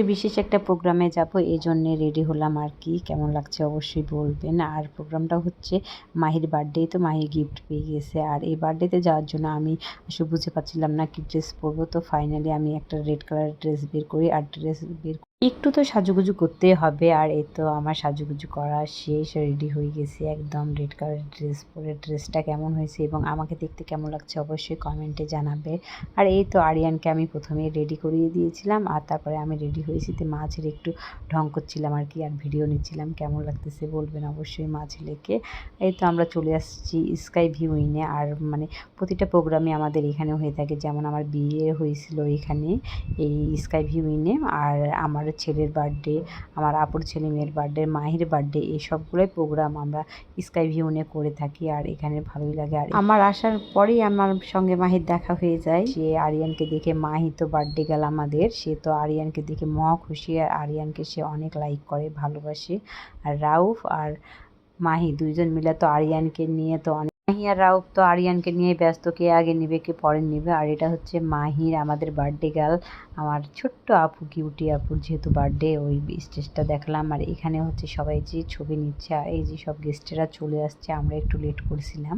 আজকে বিশেষ একটা প্রোগ্রামে যাব, এই জন্যে রেডি হলাম আর কি। কেমন লাগছে অবশ্যই বলবেন। আর প্রোগ্রামটা হচ্ছে মাহির বার্থডে তো মাহি গিফট পেয়ে গেছে। আর এই বার্থডেতে যাওয়ার জন্য আমি আসলে বুঝতে পারছিলাম না কি ড্রেস পরবো। তো ফাইনালি আমি একটা রেড কালার ড্রেস বের করি। আর ড্রেস বের একটু তো সাজুগুজু করতে হবে, আর এই তো আমার সাজুগুজু করা শেষ রেডি হয়ে গেছি একদম রেড কালারের ড্রেস পরে। ড্রেসটা কেমন হয়েছে এবং আমাকে দেখতে কেমন লাগছে অবশ্যই কমেন্টে জানাবে। আর এই তো আরিয়ানকে আমি প্রথমে রেডি করিয়ে দিয়েছিলাম, আর তারপরে আমি রেডি হয়েছি তো মা ছেলে একটু ঢং করছিলাম আর কি, আর ভিডিও নিচ্ছিলাম কেমন লাগতেছে বলবেন অবশ্যই মা ছেলেকে এই তো আমরা চলে আসছি স্কাই ভিউ ইনে আর মানে প্রতিটা প্রোগ্রামে আমাদের এখানে হয়ে থাকে, যেমন আমার বিয়ে হয়েছিল এখানে, এই স্কাই ভিউ ইনে আর আমার ছেলের বার্থডে আমার আপুর ছেলে মেয়ের বার্থডে মাহির বার্থডে এই সবগুলোই প্রোগ্রাম আমরা স্কাই ভিউনে করে থাকি আর এখানে ভালোই লাগে। আর আমার আসার পরেই আমার সঙ্গে মাহির দেখা হয়ে যায়। সে আরিয়ানকে দেখে মাহি তো বার্থডে গেল আমাদের। সে তো আরিয়ানকে দেখে মহা খুশি আর আরিয়ানকে সে অনেক লাইক করে, ভালোবাসে। আর রাউফ আর মাহি দুইজন মিলে তো আরিয়ানকে নিয়ে তো অনেক মাহি আর রাউফ তো আরিয়ানকে নিয়ে ব্যস্ত, কে আগে নিবে, কে পরে নিবে। আর এটা হচ্ছে মাহির, আমাদের বার্থডে গার্ল আমার ছোট্ট আপু কিউটি আপুর যেহেতু বার্থডে ওই স্টেজটা দেখলাম। আর এখানে হচ্ছে সবাই যে ছবি নিচ্ছে, আর এই যে সব গেস্টেরা চলে আসছে, আমরা একটু লেট করেছিলাম।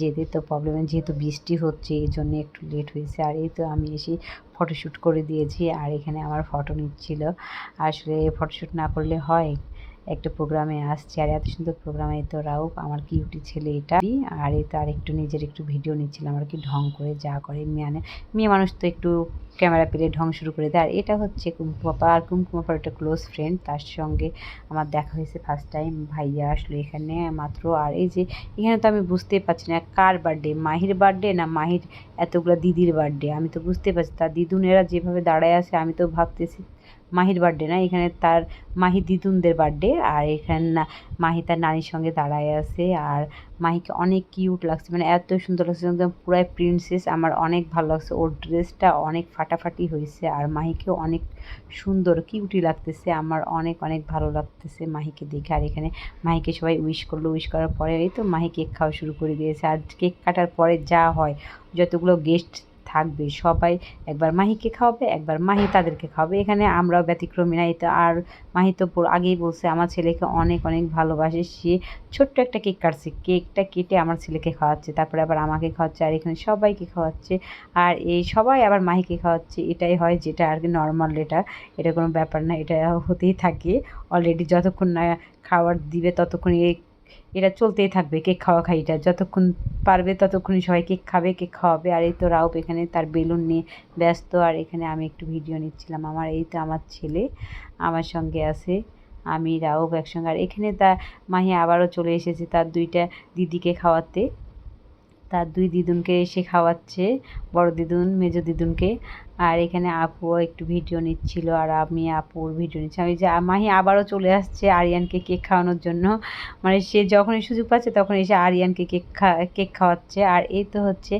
যেতে তো প্রবলেম যেহেতু বৃষ্টি হচ্ছে, এই জন্য একটু লেট হয়েছে। আর এই তো আমি এসে ফটোশ্যুট করে দিয়েছি, আর এখানে আমার ফটো নিচ্ছিল। আসলে ফটোশ্যুট না করলে হয়। একটা প্রোগ্রামে আসছে আর এত সুন্দর প্রোগ্রামে তো রাউফ, আমার কিউটি ছেলে এটা? আর এ তো আর একটু নিজের একটু ভিডিও নিচ্ছিলাম আর কি ঢং করে যা করে মেয়ে মেয়ে মানুষ তো একটু ক্যামেরা পেলে ঢং শুরু করে দেয়। আর এটা হচ্ছে কুমকু পাপা আর কুমকু পাপার একটা ক্লোজ ফ্রেন্ড তার সঙ্গে আমার দেখা হয়েছে ফার্স্ট টাইম ভাইয়া আসলো এখানে মাত্র। আর এই যে এখানে তো আমি বুঝতেই পারছি না, কার বার্থডে মাহির বার্থডে না মাহির এতগুলো দিদির বার্থডে আমি তো বুঝতে পারছি তার দিদুনেরা যেভাবে দাঁড়ায় আছে, আমি তো ভাবতেছি মাহির বার্থডে না, এখানে তার মাহি দিদুনদের বার্থডে আর এখানে না, মাহি তার নানির সঙ্গে দাঁড়ায় আছে, আর মাহিকে অনেক কিউট লাগছে মানে এত সুন্দর লাগছে, একদম পুরাই প্রিন্সেস আমার অনেক ভালো লাগছে, ওর ড্রেসটা অনেক ফাটাফাটি হয়েছে, আর মাহিকেও অনেক সুন্দর কিউটি লাগতেছে, আমার অনেক অনেক ভালো লাগতেছে মাহিকে দেখে, আর এখানে মাহিকে সবাই উইশ করল উইশ করার পরে এই তো মাহি কেক খাওয়া শুরু করে দিয়েছে, আর কেক কাটার পরে যা হয়, যতগুলো গেস্ট থাকবে। সবাই একবার মাহিকে খাওয়াবে, একবার মাহি তাদেরকে খাওয়াবে। এখানে আমরাও ব্যতিক্রমী নাই তো আর মাহি তো আগেই বলছে আমার ছেলেকে অনেক অনেক ভালোবাসে। সে ছোট্ট একটা কেক কাটছে। কেকটা কেটে আমার ছেলেকে খাওয়াচ্ছে, তারপরে আবার আমাকে খাওয়াচ্ছে, আর এখানে সবাইকে খাওয়াচ্ছে। আর এই সবাই আবার মাহিকে খাওয়াচ্ছে। এটাই হয় যেটা আর কি নর্মাল এটা এটা কোনো ব্যাপার না, এটা হতেই থাকে। অলরেডি যতক্ষণ না খাবার দিবে, ততক্ষণ এই এটা চলতেই থাকবে, কেক খাওয়া খাইটা। যতক্ষণ পারবে ততক্ষণই সবাই কেক খাবে, কেক খাওয়াবে। আর এই তো রাউপ এখানে তার বেলুন নিয়ে ব্যস্ত, আর এখানে আমি একটু ভিডিও নিচ্ছিলাম। আমার এই তো আমার ছেলে আমার সঙ্গে আছে, আমি রাউপ একসঙ্গে। আর এখানে তা মাহি আবারও চলে এসেছে তার দুইটা দিদিকে খাওয়াতে। তার দুই দিদুনকে এসে খাওয়াচ্ছে, বড় দিদুন, মেজো দিদুনকে। আর এখানে আপুও একটু ভিডিও নিচ্ছিল আর আমি আপুর ভিডিও নিচ্ছি। আমি যে, মাহি আবারও চলে আসছে আরিয়ানকে কেক খাওয়ানোর জন্য। মানে সে যখনই সুযোগ পাচ্ছে তখন এসে আরিয়ানকে কেক খা, কেক খাওয়াচ্ছে। আর এই তো হচ্ছে,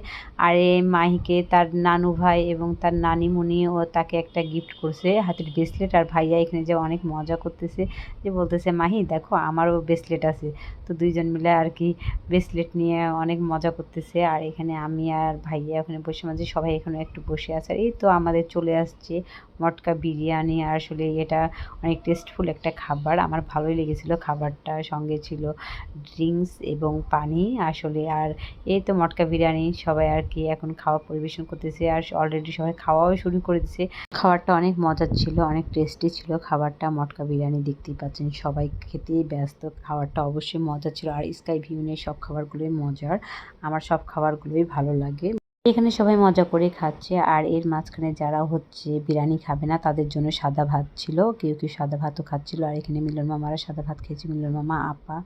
আর এই মাহিকে তার নানু ভাই এবং তার নানিমণি ও তাকে একটা গিফট করছে হাতের ব্রেসলেট আর ভাইয়া এখানে যে অনেক মজা করতেছে, যে বলতেছে, মাহি, দেখো আমারও ব্রেসলেট আছে। তো দুইজন মিলে আর কি ব্রেসলেট নিয়ে অনেক মজা করতেছে। আর এখানে আমি আর ভাইয়া ওখানে বসে মাঝে সবাই এখানে একটু বসে আছে। আর এই তো আমাদের চলে আসছে মটকা বিরিয়ানি। আসলে এটা অনেক টেস্টফুল একটা খাবার। আমার ভালোই লেগেছিল খাবারটা। সঙ্গে ছিল ড্রিঙ্কস এবং পানি। আসলে আর এই তো মটকা বিরিয়ানি সবাই আর কি এখন খাওয়া পরিবেশন করতেছে। আর অলরেডি সবাই খাওয়াও শুরু করে দিছে। খাবারটা অনেক মজার ছিল, অনেক টেস্টি ছিল খাবারটা। মটকা বিরিয়ানি দেখতেই পাচ্ছেন সবাই খেতেই ব্যস্ত। খাবারটা অবশ্যই মজা ছিল। আর স্কাই ভিউনের সব খাবারগুলোই মজার। আমার সব খাবারগুলোই ভালো লাগে। এখানে সবাই মজা করে খাচ্ছে আর এর মাঝখানে যারা হচ্ছে বিরিয়ানি খাবে না, তাদের জন্য সাদা ভাত ছিল। কেউ কেউ সাদা ভাতও খাচ্ছিল। আর এখানে মিলন মামারা সাদা ভাত খেয়েছে, মিলন মামা, আপা,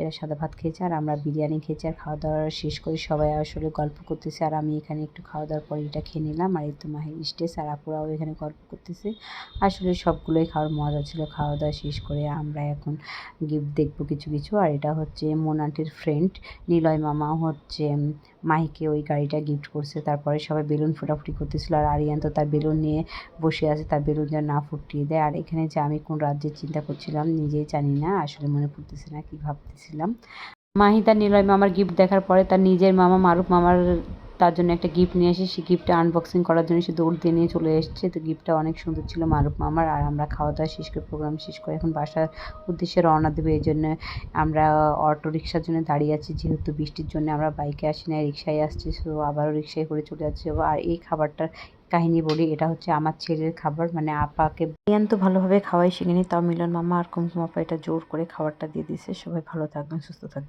এরা সাদা ভাত খেয়েছে আর আমরা বিরিয়ানি খেয়েছি আর খাওয়া দাওয়া শেষ করে সবাই আসলে গল্প করতেছে আর আমি এখানে একটু খাওয়া দাওয়ার পরে এটা খেয়ে নিলাম আর এই মাহির স্টেজ আর আপুরাও এখানে গল্প করতেছে। আসলে সবগুলোই খাওয়ার মজা ছিল, খাওয়া দাওয়া শেষ করে আমরা এখন গিফট দেখব কিছু কিছু আর এটা হচ্ছে মোনাটির ফ্রেন্ড নিলয় মামা হচ্ছে মাহিকে ওই গাড়িটা গিফট করছে, তারপরে সবাই বেলুন ফোটাফুটি করতেছিল আর আরিয়ান তো তার বেলুন নিয়ে বসে আছে, তার বেলুন যেন না ফুটিয়ে দেয়। আর এখানে যে আমি কোন রাজ্যের চিন্তা করছিলাম নিজেই জানি না, আসলে মনে পড়তেছে না কি ভাবতেছিলাম। মাহিদা নিলয় মামার গিফট দেখার পরে তার নিজের মামা মারুফ মামার তার জন্য একটা গিফট নিয়ে এসে সেই গিফটটা আনবক্সিং করার জন্য সে দৌড় দিয়ে নিয়ে চলে এসেছে। তো গিফটটা অনেক সুন্দর ছিল মারুফ মামার। আর আমরা খাওয়া দাওয়া শেষ করে প্রোগ্রাম শেষ করে এখন বাসার উদ্দেশ্যে রওনা দেবে। এই জন্য আমরা অটো রিক্সার জন্য দাঁড়িয়ে আছি। যেহেতু বৃষ্টির জন্য আমরা বাইকে আসি না রিক্সায় আসছি। সো আবারও রিক্সায় করে চলে যাচ্ছি। আর এই খাবারটার কাহিনী বলি, এটা হচ্ছে আমার ছেলের খাবার। মানে আপাকে বিয়ান তো ভালোভাবে খাওয়াই শিখিনি। তাও মিলন মামা আর কুমকুম আপা এটা জোর করে খাবারটা দিয়ে দিছে সবাই ভালো থাকবেন, সুস্থ থাকবেন।